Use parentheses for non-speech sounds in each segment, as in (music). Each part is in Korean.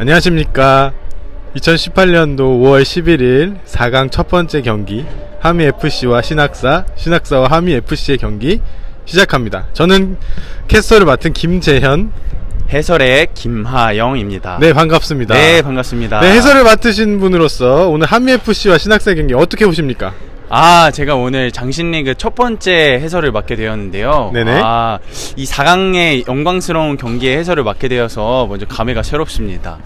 안녕하십니까. 2018년도 5월 11일 4강 첫 번째 경기 하미 FC와 신학사, 신학사와 하미 FC의 경기 시작합니다. 저는 캐스터를 맡은 김재현. 해설의 김하영입니다. 네, 반갑습니다. 네, 반갑습니다. 네, 해설을 맡으신 분으로서 오늘 하미 FC와 신학사 경기 어떻게 보십니까? 아, 제가 오늘 장신리그 첫 번째 해설을 맡게 되었는데요. 네네. 아, 이 4강의 영광스러운 경기에 해설을 맡게 되어서 먼저 감회가 새롭습니다.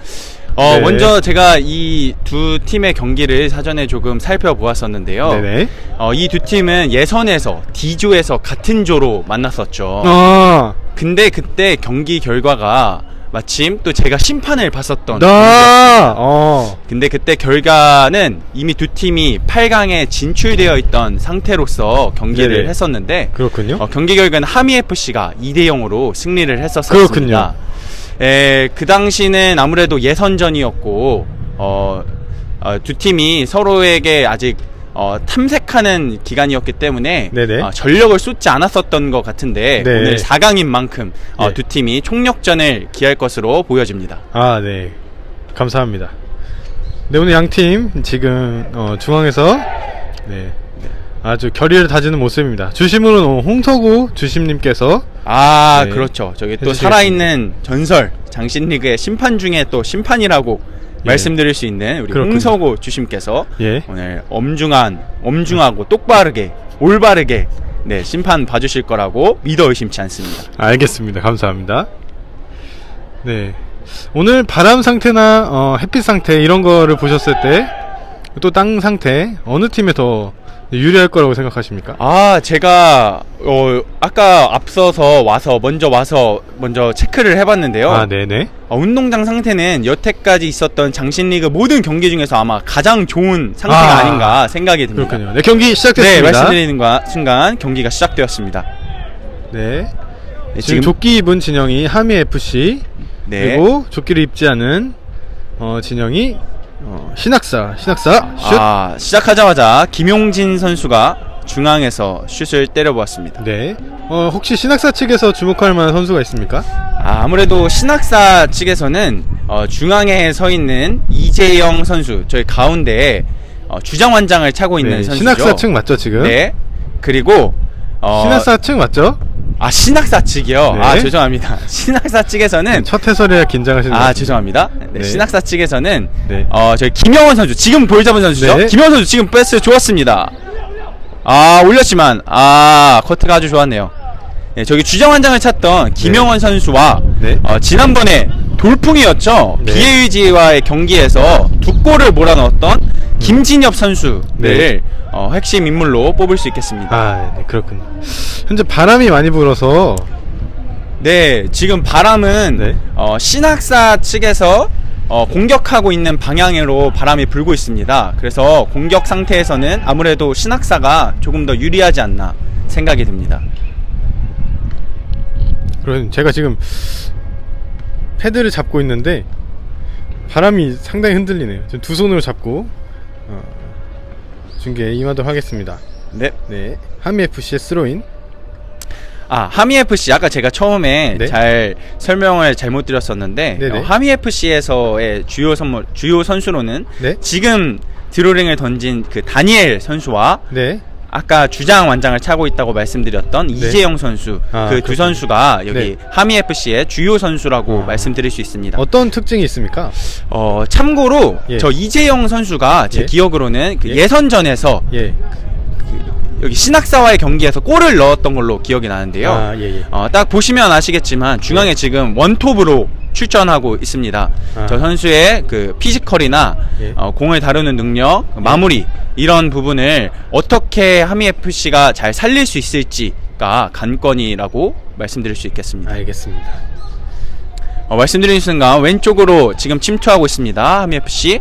어, 네. 먼저 제가 이 두 팀의 경기를 사전에 조금 살펴보았었는데요. 네네. 어, 이 두 팀은 예선에서 D조에서 같은 조로 만났었죠. 아, 근데 그때 경기 결과가 마침 또 제가 심판을 봤었던 나, 어, 근데 그때 결과는 이미 두 팀이 8강에 진출되어 있던 상태로서 경기를 네네. 했었는데 그렇군요. 어, 경기 결과는 하미 FC가 2대 0으로 승리를 했었습니다. 그렇군요. 에, 그 당시는 아무래도 예선전이었고 어, 어, 두 팀이 서로에게 아직 어, 탐색하는 기간이었기 때문에 네네. 어, 전력을 쏟지 않았었던 것 같은데 네. 오늘 4강인 만큼 어, 네. 두 팀이 총력전을 기할 것으로 보여집니다. 아, 네. 감사합니다. 네, 오늘 양 팀 지금 어, 중앙에서 네. 아주 결의를 다지는 모습입니다. 주심으로는 홍서구 주심님께서 아 네. 그렇죠. 저기 또 해주시겠습니다. 살아있는 전설 장신리그의 심판 중에 또 심판이라고 예. 말씀드릴 수 있는 우리 그렇군요. 홍서구 주심께서 예. 오늘 엄중한 엄중하고 똑바르게 올바르게 네 심판 봐주실 거라고 믿어 의심치 않습니다. 알겠습니다. 감사합니다. 네. 오늘 바람 상태나 어, 햇빛 상태 이런 거를 보셨을 때 또 땅 상태 어느 팀에 더 유리할 거라고 생각하십니까? 아 제가 어 아까 앞서서 와서 먼저 와서 먼저 체크를 해봤는데요. 아, 네네. 어, 운동장 상태는 여태까지 있었던 장신리그 모든 경기 중에서 아마 가장 좋은 상태가 아, 아, 닌가 생각이 듭니다. 그렇군요. 네, 경기 네, 시작됐습니다. 말씀드리는 과- 순간 경기가 시작되었습니다. 네. 네, 지금 지금 조끼 입은 진영이 하미 FC 네. 그리고 조끼를 입지 않은 어, 진영이 어, 신학사 신학사 슛. 아, 시작하자마자 김용진 선수가 중앙에서 슛을 때려보았습니다. 네. 어, 혹시 신학사 측에서 주목할 만한 선수가 있습니까? 아, 아무래도 신학사 측에서는 어, 중앙에 서 있는 이재영 선수, 저희 가운데에 어, 주장완장을 차고 있는 네, 선수죠. 신학사 측 맞죠 지금? 네. 그리고 어, 신학사 측 맞죠? 아 신학사 측이요. 네. 아 죄송합니다. (laughs) 신학사 측에서는 첫 해설이라 긴장하시는 아것 죄송합니다. 네, 네. 신학사 측에서는 네. 어 저희 김영원 선수 지금 볼 잡은 선수죠. 네. 김영원 선수 지금 패스 좋았습니다. 아 올렸지만 아 커트가 아주 좋았네요. 네, 저기 주장완장을 찾던 김영원 선수와 네. 어, 지난번에 돌풍이었죠. 네. BAG와의 경기에서 두 골을 몰아넣었던 김진엽 선수를 네. 어, 핵심 인물로 뽑을 수 있겠습니다. 아, 네, 그렇군요. 현재 바람이 많이 불어서 네, 지금 바람은 네. 어, 신학사 측에서 어, 공격하고 있는 방향으로 바람이 불고 있습니다. 그래서 공격 상태에서는 아무래도 신학사가 조금 더 유리하지 않나 생각이 듭니다. 그럼 제가 지금 패드를 잡고 있는데 바람이 상당히 흔들리네요. 지금 두 손으로 잡고 어, 중계에 임하도록 하겠습니다. 네. 네, 하미 FC의 스로인. 아, 하미 FC 아까 제가 처음에 네. 잘 설명을 잘못 드렸었는데 네네. 어, 하미 FC에서의 주요 선물 주요 선수로는 네, 지금 드로링을 던진 그 다니엘 선수와 네, 아까 주장 완장을 차고 있다고 말씀드렸던 이재영 선수 아, 그 두. 선수가 여기 네. 하미 FC의 주요 선수라고 아. 말씀드릴 수 있습니다. 어떤 특징이 있습니까? 어 참고로 예. 저 이재영 선수가 제 예. 기억으로는 그 예. 예. 선전에서 예, 여기 신학사와의 경기에서 골을 넣었던 걸로 기억이 나는데요. 아, 예, 예. 어, 딱 보시면 아시겠지만 중앙에 예. 지금 원톱으로 출전하고 있습니다. 아. 저 선수의 그 피지컬이나 예. 어, 공을 다루는 능력, 마무리 이런 부분을 어떻게 하미 FC가 잘 살릴 수 있을지가 관건이라고 말씀드릴 수 있겠습니다. 알겠습니다. 어, 말씀드리는 순간 왼쪽으로 지금 침투하고 있습니다. 하미 FC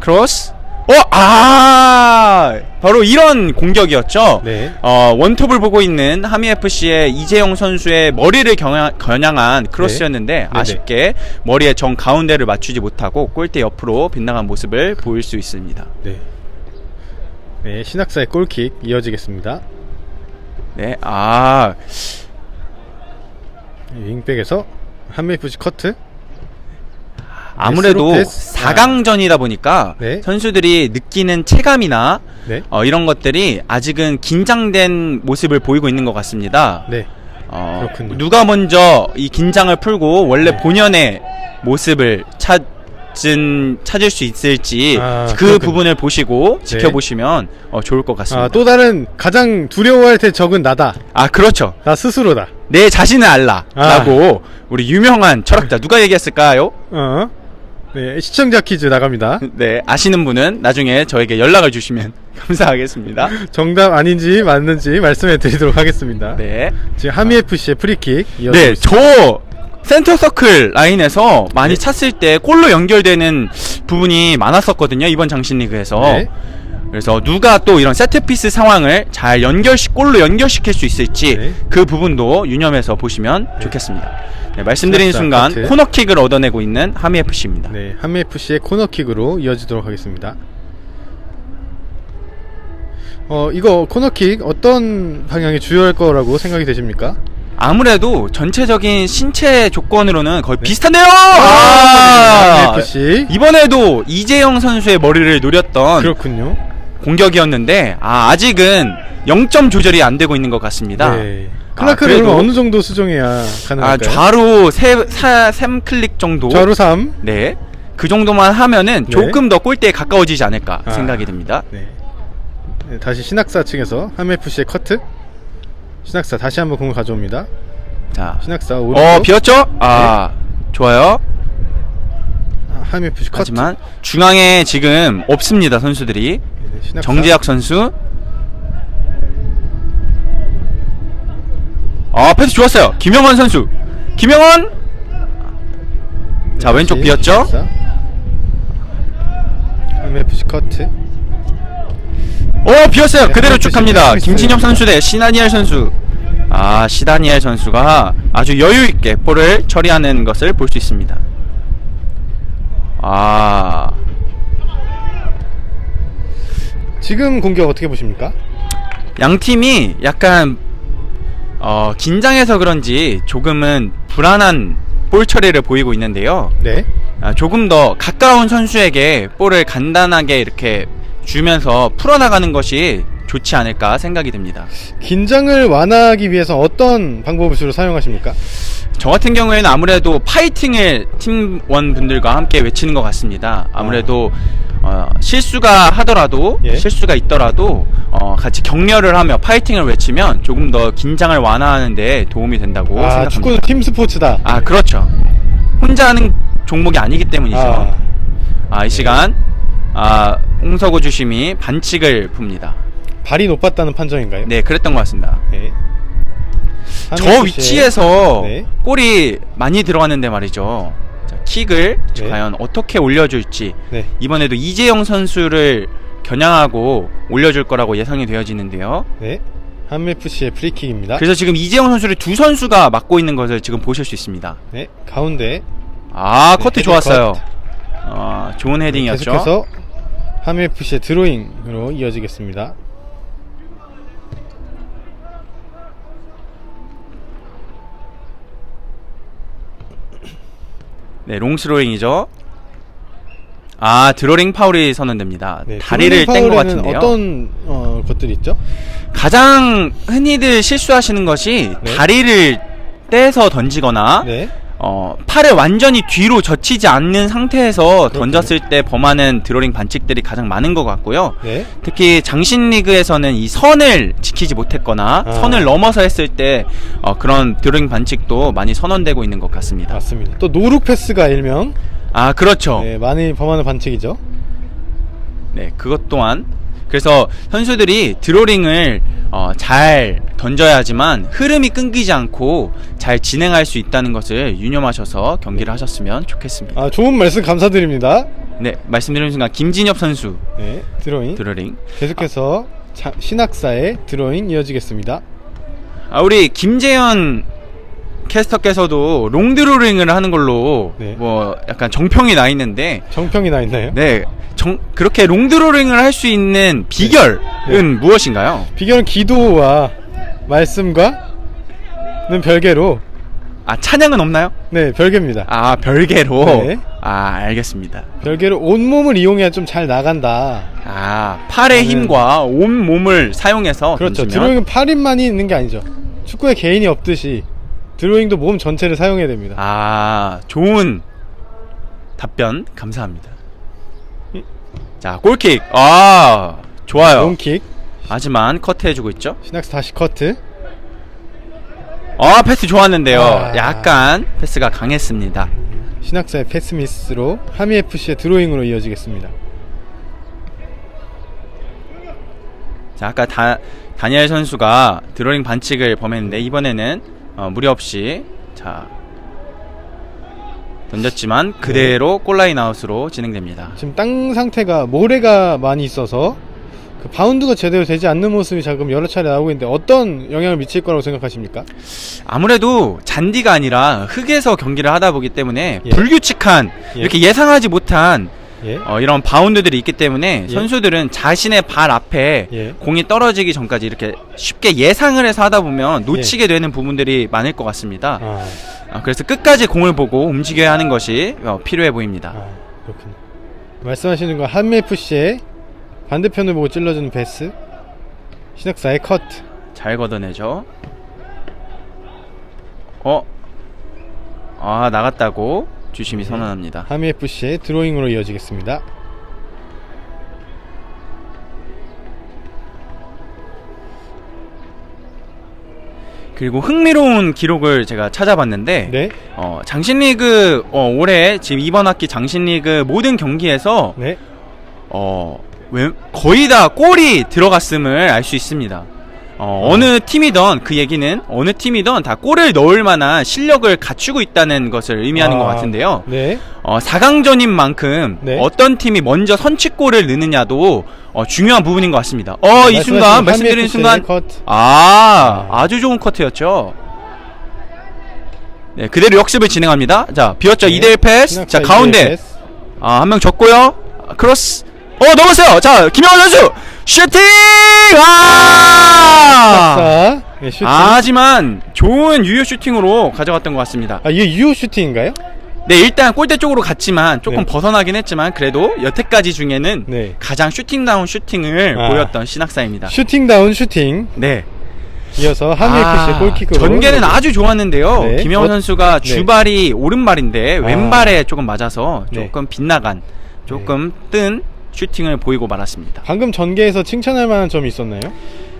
크로스. 어, 아, 바로 이런 공격이었죠. 네. 어, 원톱을 보고 있는 하미 FC의 이재용 선수의 머리를 겨냥, 겨냥한 크로스였는데 네네. 아쉽게 머리의 정 가운데를 맞추지 못하고 골대 옆으로 빗나간 모습을 보일 수 있습니다. 네, 네, 신학사의 골킥 이어지겠습니다. 네, 아, 윙백에서 하미 FC 커트. 아무래도 패스? 4강전이다 보니까 네. 선수들이 느끼는 체감이나 네. 어, 이런 것들이 아직은 긴장된 모습을 보이고 있는 것 같습니다. 네. 어, 그렇군요. 누가 먼저 이 긴장을 풀고 원래 네. 본연의 모습을 찾은 찾을 수 있을지 아, 그 그렇군요. 부분을 보시고 네. 지켜보시면 어, 좋을 것 같습니다. 아, 또 다른 가장 두려워할 때 적은 나다. 아 그렇죠. 나 스스로다. 내 자신을 알라. 아. 라고 우리 유명한 철학자 누가 얘기했을까요? 어. 네, 시청자 퀴즈 나갑니다. (laughs) 네, 아시는 분은 나중에 저에게 연락을 주시면 (laughs) 감사하겠습니다. 정답 아닌지 맞는지 말씀해 드리도록 하겠습니다. 네. 지금 하미 FC의 프리킥 네, 저 센터 서클 라인에서 많이 찼을 때 골로 연결되는 부분이 많았었거든요. 이번 장신 리그에서. 네. 그래서 누가 또 이런 세트피스 상황을 잘 연결시 골로 연결시킬 수 있을지 네. 그 부분도 유념해서 보시면 좋겠습니다. 네, 말씀드리는 자, 순간 커트. 코너킥을 얻어내고 있는 하미 FC입니다. 네, 하미 FC의 코너킥으로 이어지도록 하겠습니다. 어, 이거 코너킥 어떤 방향이 주요할 거라고 생각이 되십니까? 아무래도 전체적인 신체 조건으로는 거의 비슷한데요. 네, 아! 하미 FC 이번에도 이재영 선수의 머리를 노렸던 그렇군요. 공격이었는데 아, 아직은 0점 조절이 안 되고 있는 것 같습니다. 네. 아, 클라크를 그래도- 어느 정도 수정해야 아, 가능할까요? 좌로 세, 사, 3클릭 정도. 좌로 3. 네. 그 정도만 하면은 네. 조금 더 골대에 가까워지지 않을까 아. 생각이 듭니다. 네. 네, 다시 신학사 측에서 하미 FC의 커트. 신학사 다시 한번 공을 가져옵니다. 자. 신학사 오른쪽. 어, 비었죠? 아, 좋아요. 아, 하미 FC 커트. 하지만 중앙에 지금 없습니다, 선수들이. 네, 신학사. 정재학 선수. 아, 패스 좋았어요. 김영원 선수. 김영원. 자, 네, 왼쪽 비었죠? 신학사. 하미 FC 커트. 어, 비었어요. 네, 그대로 쭉또 갑니다. 김진엽 있어요. 선수 대 시나니엘 선수. 아, 시다니엘 선수가 아주 여유 있게 볼을 처리하는 것을 볼 수 있습니다. 아, 지금 공격 어떻게 보십니까? 양 팀이 약간 어, 긴장해서 그런지 조금은 불안한 볼 처리를 보이고 있는데요. 네. 아, 조금 더 가까운 선수에게 볼을 간단하게 이렇게 주면서 풀어나가는 것이 좋지 않을까 생각이 듭니다. 긴장을 완화하기 위해서 어떤 방법을 주로 사용하십니까? 저 같은 경우에는 아무래도 파이팅을 팀원 분들과 함께 외치는 것 같습니다. 아무래도 어, 실수가 하더라도 예. 실수가 있더라도 어, 같이 격려를 하며 파이팅을 외치면 조금 더 긴장을 완화하는 데 도움이 된다고 아, 생각합니다. 축구는 팀 스포츠다. 아 그렇죠. 혼자 하는 종목이 아니기 때문이죠. 아, 아, 이 시간 아, 홍석호 주심이 반칙을 풉니다. 발이 높았다는 판정인가요? 네, 그랬던 것 같습니다. 네. 저 위치에서 네. 골이 많이 들어갔는데 말이죠. 자, 킥을 네. 과연 어떻게 올려줄지 네. 이번에도 이재영 선수를 겨냥하고 올려줄 거라고 예상이 되어지는데요. 네. 한미 FC의 프리킥입니다. 그래서 지금 이재영 선수를 두 선수가 맡고 있는 것을 지금 보실 수 있습니다. 네. 가운데 아 네, 커트 헤딩 좋았어요. 컷. 아, 좋은 헤딩이었죠. 계속해서 한미 FC의 드로잉으로 이어지겠습니다. 네, 롱스로잉이죠. 아 드로링 파울이 선언됩니다. 네, 다리를 뗀 것 같은데요. 어떤 어, 것들이 있죠? 가장 흔히들 실수하시는 것이 네. 다리를 떼서 던지거나 네. 어, 팔을 완전히 뒤로 젖히지 않는 상태에서 그렇군요. 던졌을 때 범하는 드로링 반칙들이 가장 많은 것 같고요. 네. 특히 장신 리그에서는 이 선을 지키지 못했거나 아. 선을 넘어서 했을 때 어, 그런 드로링 반칙도 많이 선언되고 있는 것 같습니다. 맞습니다. 또 노룩 패스가 일명 아 그렇죠. 네, 많이 범하는 반칙이죠. 네, 그것 또한 그래서 선수들이 드로링을 어, 잘 던져야 하지만 흐름이 끊기지 않고 잘 진행할 수 있다는 것을 유념하셔서 경기를 하셨으면 좋겠습니다. 아, 좋은 말씀 감사드립니다. 네, 말씀드리는 순간 김진엽 선수 네. 드로잉. 드로링. 계속해서 자, 신학사의 드로잉 이어지겠습니다. 아, 우리 김재현 캐스터께서도 롱 드로링을 하는 걸로 네. 뭐 약간 정평이 나 있는데 정평이 나 있나요? 네, 정, 그렇게 롱 드로링을 할 수 있는 비결은 네. 무엇인가요? 비결은 기도와 말씀과는 별개로 아 찬양은 없나요? 네, 별개입니다. 아 별개로. 네. 아 알겠습니다. 별개로 온 몸을 이용해야 좀 잘 나간다. 아 팔의 저는- 힘과 온 몸을 사용해서 그렇죠. 드로잉은 팔 힘만이 있는 게 아니죠. 축구에 개인이 없듯이 드로잉도 몸 전체를 사용해야 됩니다. 아 좋은 답변 감사합니다. 자 골킥 아 좋아요. 롱킥, 하지만 커트 해주고 있죠. 시낙스 다시 커트. 아 패스 좋았는데요. 아. 약간 패스가 강했습니다. 신학사의 패스 미스로 하미 FC의 드로잉으로 이어지겠습니다. 자 아까 다, 다니엘 선수가 드로잉 반칙을 범했는데 이번에는 어, 무리 없이 자 던졌지만 그대로 골라인 아웃으로 진행됩니다. 지금 땅 상태가 모래가 많이 있어서 그 바운드가 제대로 되지 않는 모습이 지금 여러 차례 나오고 있는데 어떤 영향을 미칠 거라고 생각하십니까? 아무래도 잔디가 아니라 흙에서 경기를 하다 보기 때문에 예. 불규칙한 예. 이렇게 예상하지 못한 예. 어, 이런 바운드들이 있기 때문에 예. 선수들은 자신의 발 앞에 예. 공이 떨어지기 전까지 이렇게 쉽게 예상을 해서 하다 보면 예. 놓치게 되는 부분들이 많을 것 같습니다. 아, 아, 그래서 끝까지 공을 보고 움직여야 하는 것이 어, 필요해 보입니다. 아 그렇군요. 말씀하시는 건 한미 FC의 반대편을 보고 찔러주는 패스. 신학사의 커트. 잘 걷어내죠. 어? 아 나갔다고 주심이 선언합니다. 하미 FC의 드로잉으로 이어지겠습니다. 그리고 흥미로운 기록을 제가 찾아봤는데 네. 어, 장신리그 어, 올해 지금 이번 학기 장신리그 모든 경기에서 네. 어, 왜, 거의 다 골이 들어갔음을 알 수 있습니다. 어, 어느 팀이던 그 얘기는 어느 팀이던 다 골을 넣을 만한 실력을 갖추고 있다는 것을 의미하는 아, 것 같은데요. 네. 어, 4강전인 만큼 네. 어떤 팀이 먼저 선취골을 넣느냐도 어, 중요한 부분인 것 같습니다. 어, 이 말씀하신 순간 말씀드린 순간 커트. 아, 아. 아주 좋은 커트였죠. 네, 그대로 역습을 진행합니다. 자, 비었죠. 네. 2대1 패스. 자, 가운데. 패스. 아, 한 명 졌고요. 아, 크로스. 어, 넘었어요. 자, 김영환 선수. 슈팅! 아! 네, 슈팅. 아, 하지만 좋은 유효 슈팅으로 가져갔던 것 같습니다. 아, 이게 유효 슈팅인가요? 네, 일단 골대 쪽으로 갔지만 조금 네. 벗어나긴 했지만 그래도 여태까지 중에는 네. 가장 슈팅다운 슈팅을 아. 보였던 신학사입니다. 슈팅다운 슈팅. 네. 이어서 한미 FC의 골킥으로. 전개는 아주 좋았는데요. 네. 김영훈 어, 선수가 네. 주발이 오른발인데 아. 왼발에 조금 맞아서 네. 조금 빗나간 조금 뜬 슈팅을 보이고 말았습니다. 방금 전개에서 칭찬할 만한 점이 있었나요?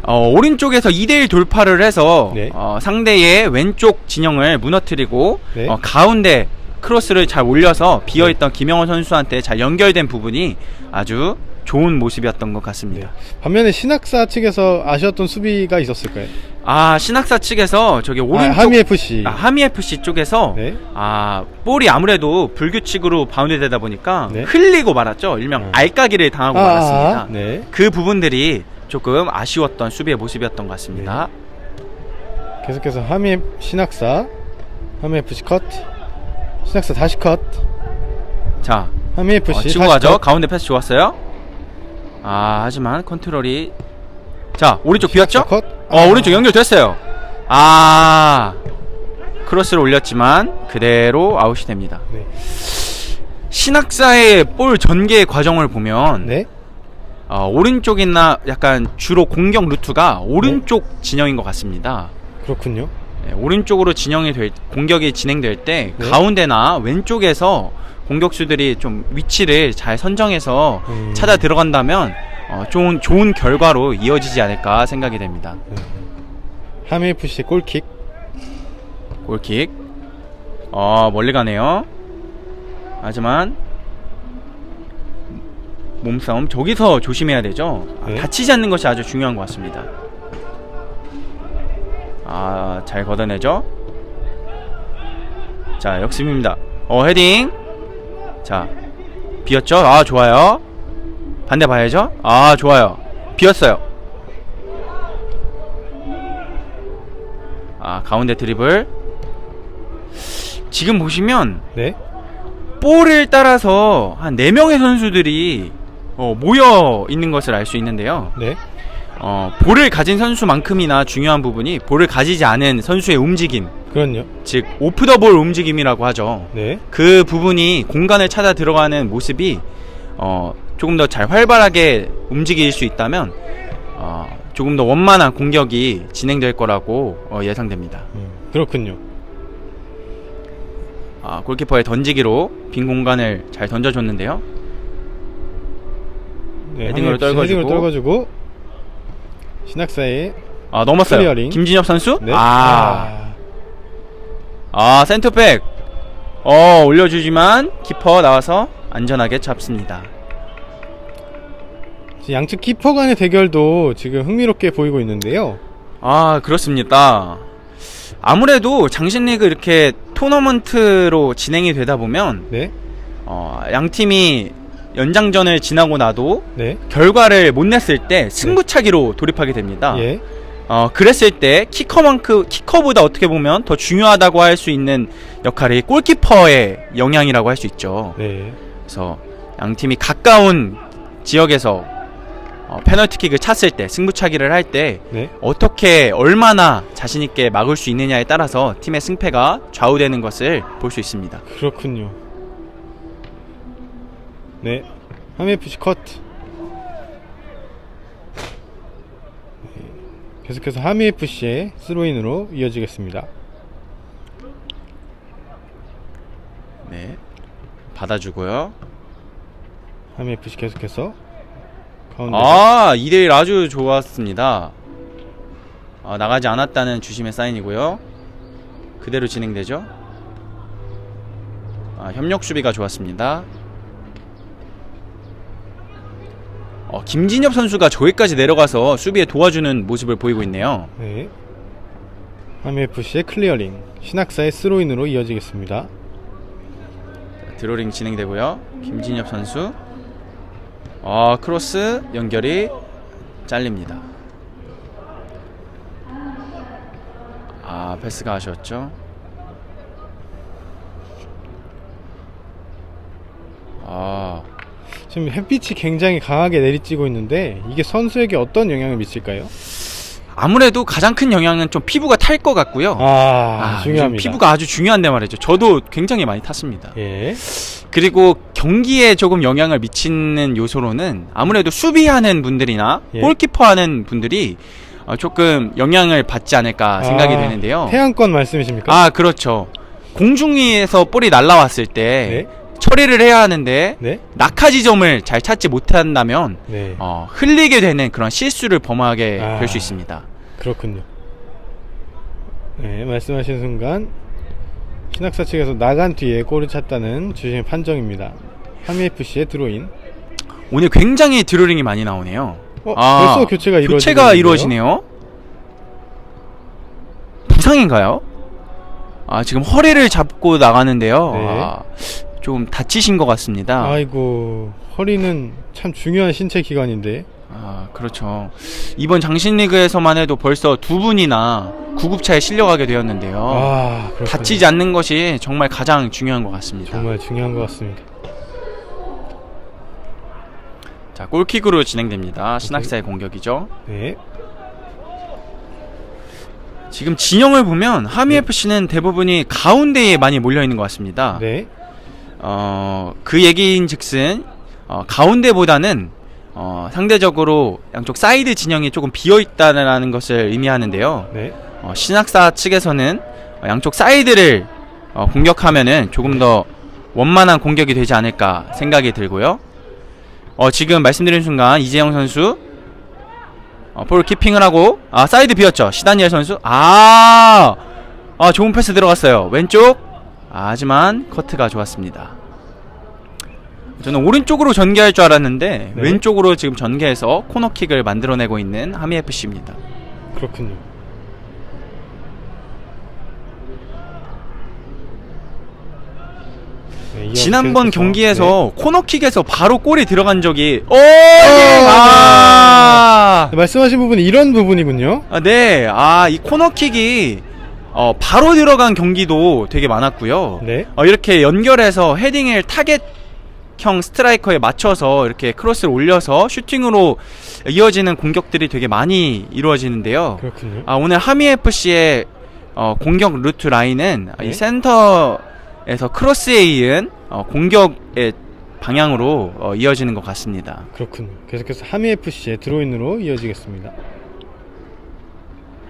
어, 오른쪽에서 2대1 돌파를 해서 네. 어, 상대의 왼쪽 진영을 무너뜨리고 네. 어, 가운데 크로스를 잘 올려서 비어있던 김영원 선수한테 잘 연결된 부분이 아주 좋은 모습이었던 것 같습니다. 반면에 신학사 측에서 아쉬웠던 수비가 있었을까요? 아 신학사 측에서 저기 아, 오른쪽 하미 FC. 아, 하미 FC 쪽에서 네. 아 볼이 아무래도 불규칙으로 바운드되다 보니까 네. 흘리고 말았죠. 일명 음. 알까기를 당하고 아, 말았습니다. 아, 네. 그 부분들이 조금 아쉬웠던 수비의 모습이었던 것 같습니다. 계속해서 하미 신학사. 하미 FC 컷. 신학사 다시 컷. 자, 하미 FC 어, 치고 가죠. 컷. 가운데 패스 좋았어요. 아 하지만 컨트롤이 자 오른쪽 비었죠? 컷. 어 아. 오른쪽 연결됐어요. 아 크로스를 올렸지만 그대로 아웃이 됩니다. 네. 신학사의 볼 전개 과정을 보면 네. 어, 오른쪽이나 약간 주로 공격 루트가 네. 오른쪽 진영인 것 같습니다. 그렇군요. 네, 오른쪽으로 진영이 될 공격이 진행될 때 네. 가운데나 왼쪽에서 공격수들이 좀 위치를 잘 선정해서 음. 찾아 들어간다면 어, 좋은 좋은 결과로 이어지지 않을까 생각이 됩니다. 하미 FC 골킥. 골킥. 어, 멀리 가네요. 하지만 몸싸움 저기서 조심해야 되죠. 아, 네. 다치지 않는 것이 아주 중요한 것 같습니다. 아, 잘 걷어내죠. 자, 역습입니다. 어, 헤딩. 자, 비었죠? 아, 좋아요. 반대 봐야죠? 아, 좋아요. 비었어요. 아, 가운데 드리블. 지금 보시면 네. 볼을 따라서 한 4명의 선수들이 어, 모여 있는 것을 알 수 있는데요. 네. 어, 볼을 가진 선수만큼이나 중요한 부분이 볼을 가지지 않은 선수의 움직임 그럼요. 즉 오프 더 볼 움직임이라고 하죠. 네. 그 부분이 공간을 찾아 들어가는 모습이 어, 조금 더 잘 활발하게 움직일 수 있다면 어, 조금 더 원만한 공격이 진행될 거라고 어, 예상됩니다. 음, 그렇군요. 아, 골키퍼의 던지기로 빈 공간을 잘 던져줬는데요. 네, 헤딩으로 떨궈주고. 떨궈주고 신학사의 아 넘었어요. 클리어링. 김진엽 선수? 네. 아, 아 센터백. 어 올려주지만 키퍼 나와서 안전하게 잡습니다. 양측 키퍼 간의 대결도 지금 흥미롭게 보이고 있는데요. 아 그렇습니다. 아무래도 장신리그 이렇게 토너먼트로 진행이 되다 보면 네. 어, 양 팀이 연장전을 지나고 나도 네. 결과를 못 냈을 때 승부차기로 돌입하게 됩니다. 예. 어, 그랬을 때 키커만큼 키커보다 어떻게 보면 더 중요하다고 할 수 있는 역할이 골키퍼의 영향이라고 할 수 있죠. 네. 그래서 양 팀이 가까운 지역에서 어, 페널티킥을 찼을 때 승부차기를 할 때 네. 어떻게 얼마나 자신 있게 막을 수 있느냐에 따라서 팀의 승패가 좌우되는 것을 볼 수 있습니다. 그렇군요. 네. 함FC 컷. 계속해서 함FC의 스로인으로 이어지겠습니다. 네. 받아주고요. 함FC 계속해서 가운데 아, 2대1 아주 좋았습니다. 아, 나가지 않았다는 주심의 사인이고요. 그대로 진행되죠. 아, 협력 수비가 좋았습니다. 어, 김진엽 선수가 저기까지 내려가서 수비에 도와주는 모습을 보이고 있네요. 네. 함FC의 클리어링 신학사의 스로인으로 이어지겠습니다. 드로링 진행되고요. 김진엽 선수. 아, 크로스 연결이 잘립니다. 아, 패스가 아쉬웠죠. 아, 지금 햇빛이 굉장히 강하게 내리쬐고 있는데 이게 선수에게 어떤 영향을 미칠까요? 아무래도 가장 큰 영향은 좀 피부가 탈 것 같고요. 아, 요즘 중요합니다. 피부가 아주 중요한데 말이죠. 저도 굉장히 많이 탔습니다. 예. 그리고 경기에 조금 영향을 미치는 요소로는 아무래도 수비하는 분들이나 예. 골키퍼 하는 분들이 어, 조금 영향을 받지 않을까 생각이 아, 되는데요. 태양권 말씀이십니까? 아, 그렇죠. 공중 위에서 볼이 날아왔을 때 네. 처리를 해야 하는데 네. 낙하 지점을 잘 찾지 못한다면 네. 어, 흘리게 되는 그런 실수를 범하게 아. 될 수 있습니다. 그렇군요. 네, 말씀하신 순간 신학사 측에서 나간 뒤에 골을 찼다는 주심의 판정입니다. 함FC의 드로인. 오늘 굉장히 드로링이 많이 나오네요. 어, 아, 벌써 교체가 교체가? 이루어지네요. 부상인가요? 아 지금 허리를 잡고 나가는데요. 네. 아, 좀 다치신 것 같습니다. 아이고 허리는 참 중요한 신체 기관인데. 아 그렇죠. 이번 장신리그에서만 해도 벌써 두 분이나 구급차에 실려가게 되었는데요. 아, 그렇군요. 다치지 않는 것이 정말 가장 중요한 것 같습니다. 정말 중요한 것 같습니다. 자 골킥으로 진행됩니다. 신학사의 공격이죠. 네. 지금 진영을 보면 하미 네. FC는 대부분이 가운데에 많이 몰려 있는 것 같습니다. 네. 어, 그 얘기인 즉슨 어, 가운데보다는 어, 상대적으로 양쪽 사이드 진영이 조금 비어 있다는 것을 의미하는데요. 네. 어, 신학사 측에서는 어, 양쪽 사이드를 어, 공격하면은 조금 더 원만한 공격이 되지 않을까 생각이 들고요. 어, 지금 말씀드린 순간 이재영 선수 어, 볼 키핑을 하고 아 사이드 비었죠 시다니엘 선수 아, 아 좋은 패스 들어갔어요 왼쪽 아, 하지만 커트가 좋았습니다 저는 오른쪽으로 전개할 줄 알았는데 네. 왼쪽으로 지금 전개해서 코너킥을 만들어내고 있는 하미 FC입니다 그렇군요. 네, 지난번 경기에서 코너킥에서 바로 골이 들어간 적이 오! 네. 아! 네, 말씀하신 부분이 이런 부분이군요. 아, 네. 아, 이 코너킥이 어, 바로 들어간 경기도 되게 많았고요. 네. 어, 이렇게 연결해서 헤딩을 타겟형 스트라이커에 맞춰서 이렇게 크로스를 올려서 슈팅으로 이어지는 공격들이 되게 많이 이루어지는데요. 그렇군요. 아, 오늘 하미 FC의 어, 공격 루트 라인은 네. 이 센터에서 크로스에 이은 어, 공격의 방향으로 어, 이어지는 것 같습니다. 그렇군요. 계속해서 하미 FC의 드로인으로 이어지겠습니다.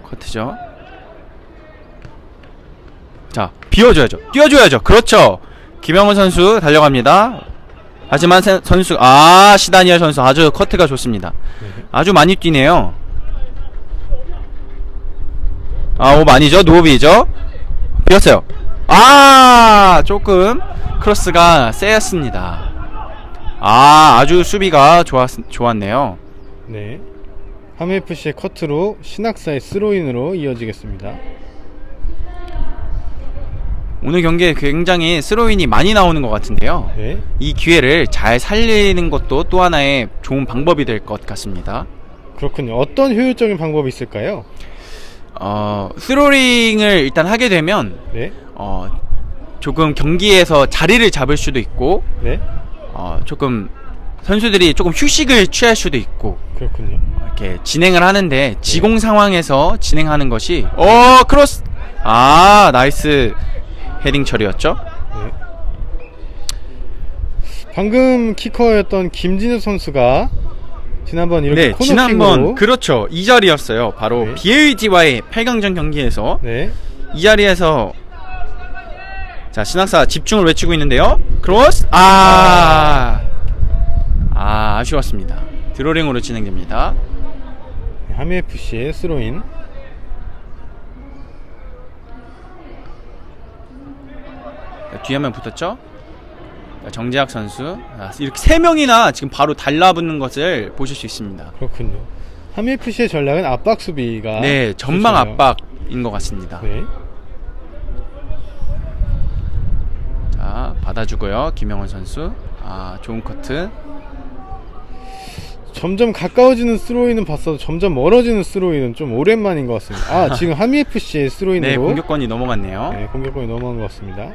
커트죠. 자, 비워줘야죠. 뛰어줘야죠. 그렇죠. 김영훈 선수 달려갑니다. 하지만 세- 선수 아 시다니엘 선수 아주 커트가 좋습니다. 네. 아주 많이 뛰네요. 아, 오 아니죠. 노비죠. 비었어요. 아, 조금 크로스가 세였습니다. 아, 아주 수비가 좋았 좋았네요. 네. 하미 FC의 커트로 신학사의 스로인으로 이어지겠습니다. 오늘 경기에 굉장히 스로인이 많이 나오는 것 같은데요. 네. 이 기회를 잘 살리는 것도 또 하나의 좋은 방법이 될 것 같습니다. 그렇군요. 어떤 효율적인 방법이 있을까요? 어, 스로링을 일단 하게 되면 네. 어, 조금 경기에서 자리를 잡을 수도 있고 네. 어, 조금 선수들이 조금 휴식을 취할 수도 있고 그렇군요. 이렇게 진행을 하는데 지공 상황에서 진행하는 것이 어 크로스 아 나이스 헤딩 처리였죠. 네. 방금 키커였던 김진우 선수가 지난번 이렇게 네 코너킥으로 지난번 그렇죠 이 자리였어요 바로 네. BAT와의 8강전 경기에서 네. 이 자리에서 자 신학사 집중을 외치고 있는데요 크로스 아, 아 아쉬웠습니다 드로링으로 진행됩니다 하미 FC의 스로인. 뒤에 한 명 붙었죠 자, 정재학 선수 아, 이렇게 세 명이나 지금 바로 달라붙는 것을 보실 수 있습니다 그렇군요. 하미 FC의 전략은 압박 수비가 네 좋잖아요. 압박인 것 같습니다 네. 자 받아주고요 김영원 선수 아 좋은 커트 점점 가까워지는 스로인은 봤어도 점점 멀어지는 스로인은 좀 오랜만인 것 같습니다. 아 (laughs) 지금 하미 FC의 스로인으로 네 공격권이 넘어갔네요 네, 공격권이 넘어간 것 같습니다.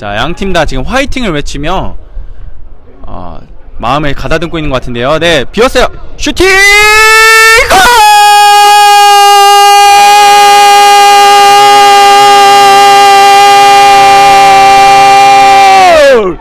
자, 양 팀 다 지금 화이팅을 외치며 어, 마음을 가다듬고 있는 것 같은데요. 네, 비었어요. 슈팅! 골!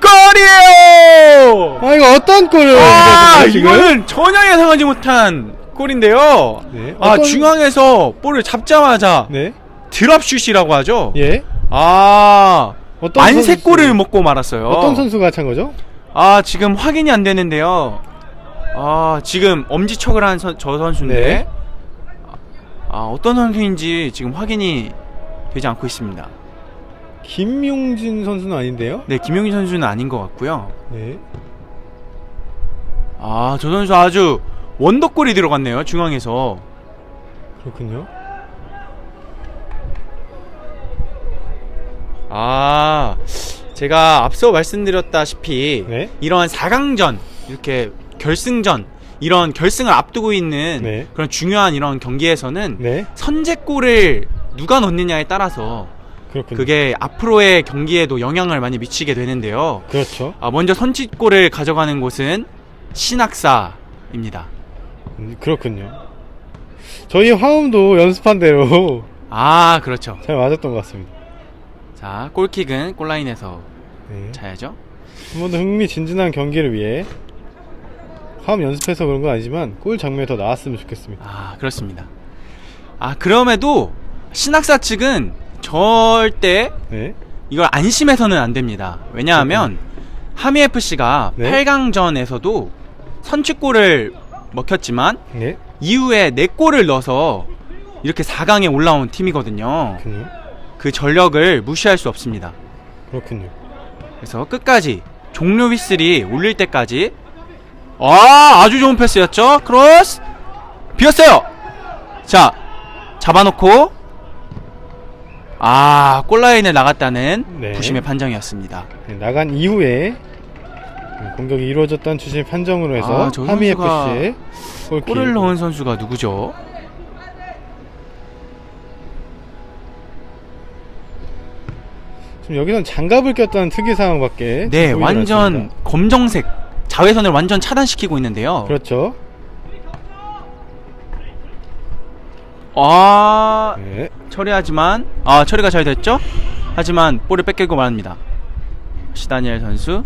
골이에요! 아 이거 어떤 골을 아, 지금? 이거는 전혀 예상하지 못한 골인데요. 네, 아, 어떤- 중앙에서 볼을 잡자마자 네. 드랍슛이라고 하죠. 예. 아, 어떤 만세골을 선수- 먹고 말았어요. 어떤 선수가 찬 거죠? 아 지금 확인이 안 되는데요. 아 지금 엄지척을 한 저 선수인데 네. 아 어떤 선수인지 지금 확인이 되지 않고 있습니다. 김용진 선수는 아닌데요? 네 김용희 선수는 아닌 것 같고요. 네. 아 저 선수 아주 원더골이 들어갔네요 중앙에서. 그렇군요. 아 제가 앞서 말씀드렸다시피 네. 이런 4강전 이렇게 결승전 이런 결승을 앞두고 있는 네. 그런 중요한 이런 경기에서는 네. 선제골을 누가 넣느냐에 따라서 그렇군요. 그게 앞으로의 경기에도 영향을 많이 미치게 되는데요. 그렇죠. 아, 먼저 선취골을 가져가는 곳은 신학사입니다. 음, 그렇군요. 저희 화음도 연습한 대로 아, 그렇죠. 잘 맞았던 것 같습니다. 자, 골킥은 골라인에서 네. 차야죠. 한 번 더 흥미진진한 경기를 위해 화음 연습해서 그런 건 아니지만 골 장면이 더 나왔으면 좋겠습니다. 아, 그렇습니다. 아, 그럼에도 신학사 측은 절대 네. 이걸 안심해서는 안 됩니다. 왜냐하면 하미 FC가 네. 8강전에서도 선취골을 먹혔지만 네. 이후에 4골을 넣어서 이렇게 4강에 올라온 팀이거든요. 그렇군요. 그 전력을 무시할 수 없습니다. 그렇군요. 그래서 끝까지 종료 휘슬이 울릴 때까지 아 아주 좋은 패스였죠 크로스 비었어요 자 잡아놓고 아 골라인에 나갔다는 네. 부심의 판정이었습니다 네, 나간 이후에 공격이 이루어졌다는 주심 판정으로 해서 아, 저 하미 선수가 FC의 골킥. 골을 넣은 선수가 누구죠 여기선 장갑을 꼈다는 특이 상황밖에 네 완전 않습니다. 검정색 자외선을 완전 차단시키고 있는데요 그렇죠. 아 네. 처리하지만 아 처리가 잘 됐죠? 하지만 볼을 뺏기고 말합니다. 시다니엘 선수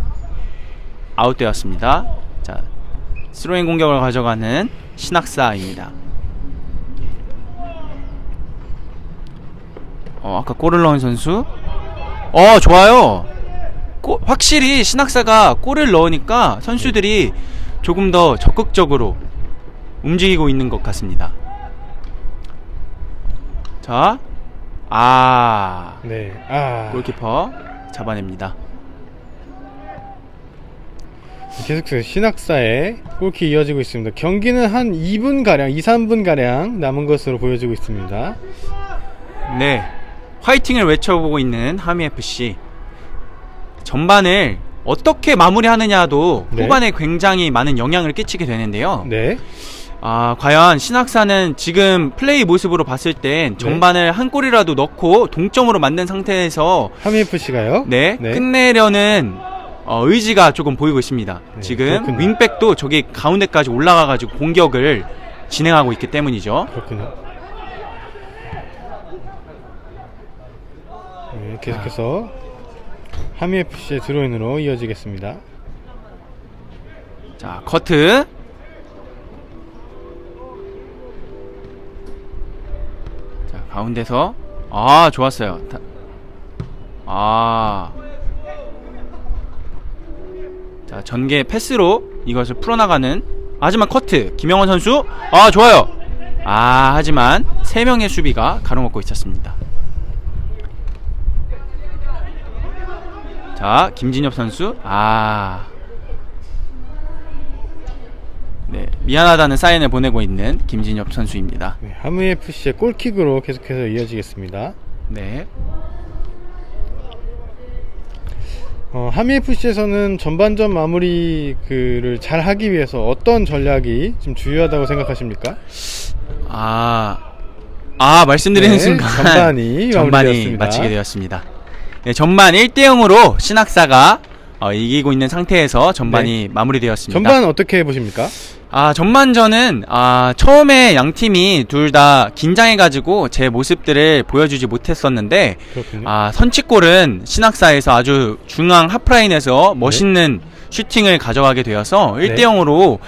아웃되었습니다. 자 스로잉 공격을 가져가는 신학사입니다. 어 아까 골을 넣은 선수 어 좋아요. 골- 확실히 신학사가 골을 넣으니까 선수들이 조금 더 적극적으로 움직이고 있는 것 같습니다. 자, 아, 네. 아. 골키퍼 잡아냅니다. 계속해서 신학사의 골키 이어지고 있습니다. 경기는 한 2분 가량, 2, 3분 가량 남은 것으로 보여지고 있습니다. 네, 화이팅을 외쳐보고 있는 하미 FC. 전반을 어떻게 마무리하느냐도 네. 후반에 굉장히 많은 영향을 끼치게 되는데요. 네. 아, 과연 신학사는 지금 플레이 모습으로 봤을 땐 네. 전반을 한 골이라도 넣고 동점으로 만든 상태에서 하미 FC가요? 네, 끝내려는 어, 의지가 조금 보이고 있습니다. 네, 지금 그렇군요. 윙백도 저기 가운데까지 올라가가지고 공격을 진행하고 있기 때문이죠. 그렇군요. 네, 계속해서 하미 FC의 드로인으로 이어지겠습니다. 자, 커트. 자, 가운데서 아, 좋았어요. 다- 아. 자, 전개 패스로 이것을 풀어나가는 하지만 커트. 김영원 선수. 아, 좋아요. 아, 하지만 세 명의 수비가 가로막고 있었습니다. 자, 김진엽 선수. 아. 네, 미안하다는 사인을 보내고 있는 김진엽 선수입니다. 네, 하미 FC의 골킥으로 계속해서 이어지겠습니다. 네. 어, 하미 FC에서는 전반전 마무리 그를 잘 하기 위해서 어떤 전략이 좀 중요하다고 생각하십니까? 아, 아 말씀드리는 네, 순간 전반이 전반이. 마치게 되었습니다. 네, 전반 1대 0으로 신학사가 어, 이기고 있는 상태에서 전반이 마무리되었습니다. 네. 전반 어떻게 보십니까? 아 전반전은 아 처음에 양 팀이 둘 다 긴장해가지고 제 모습들을 보여주지 못했었는데 그렇군요. 아 선취골은 신학사에서 아주 중앙 하프라인에서 멋있는 슈팅을 가져가게 되어서 1대 네. 0으로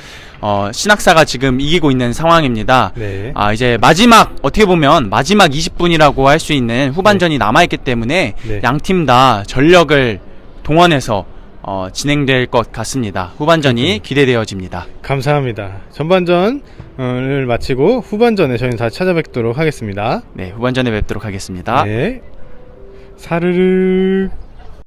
어, 신학사가 지금 이기고 있는 상황입니다. 네. 아 이제 마지막 어떻게 보면 마지막 20분이라고 할 수 있는 후반전이 남아 있기 때문에 네. 양 팀 다 전력을 동원해서 어, 진행될 것 같습니다. 후반전이 기대되어집니다. 감사합니다. 전반전을 마치고 후반전에 저희는 다시 찾아뵙도록 하겠습니다. 네 후반전에 뵙도록 하겠습니다. 네. 사르르